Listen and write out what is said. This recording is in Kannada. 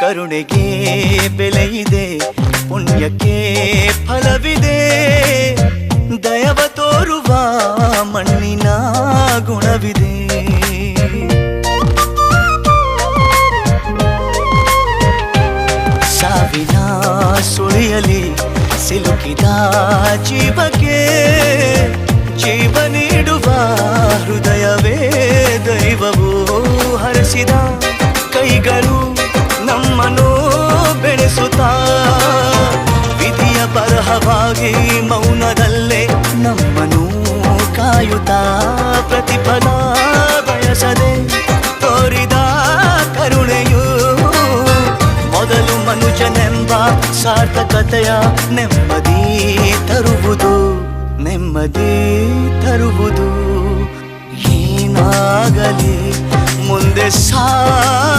ಕರುಣೆಗೆ ಬೆಲೆಯಿದೆ, ಪುಣ್ಯಕ್ಕೆ ಫಲವಿದೆ. ದಯವ ತೋರುವ ಮಣ್ಣಿನ ಗುಣವಿದೆ. ಸಾವಿನ ಸುಳಿಯಲಿ ಸಿಲುಕಿದ ಜೀವಕ್ಕೆ ಜೀವ ನೀಡುವ ಹೃದಯವೇ ದೈವವು ಹರಸಿದ ಕೈಗಳು. ವಿಧಿಯ ಮೌನದಲ್ಲೇ ನಮ್ಮನು ಕಾಯುತ್ತಾ ಪ್ರತಿಫಲ ಬಯಸದೆ ತೋರಿದ ಕರುಣೆಯು ಮೊದಲು ಮನುಜನೆಂಬ ಸಾರ್ಥಕತೆಯ ನೆಮ್ಮದಿ ತರುವುದು ನೆಮ್ಮದಿ ತರುವುದು. ಏನಾಗಲಿ ಮುಂದೆ ಸಾಗುನೇ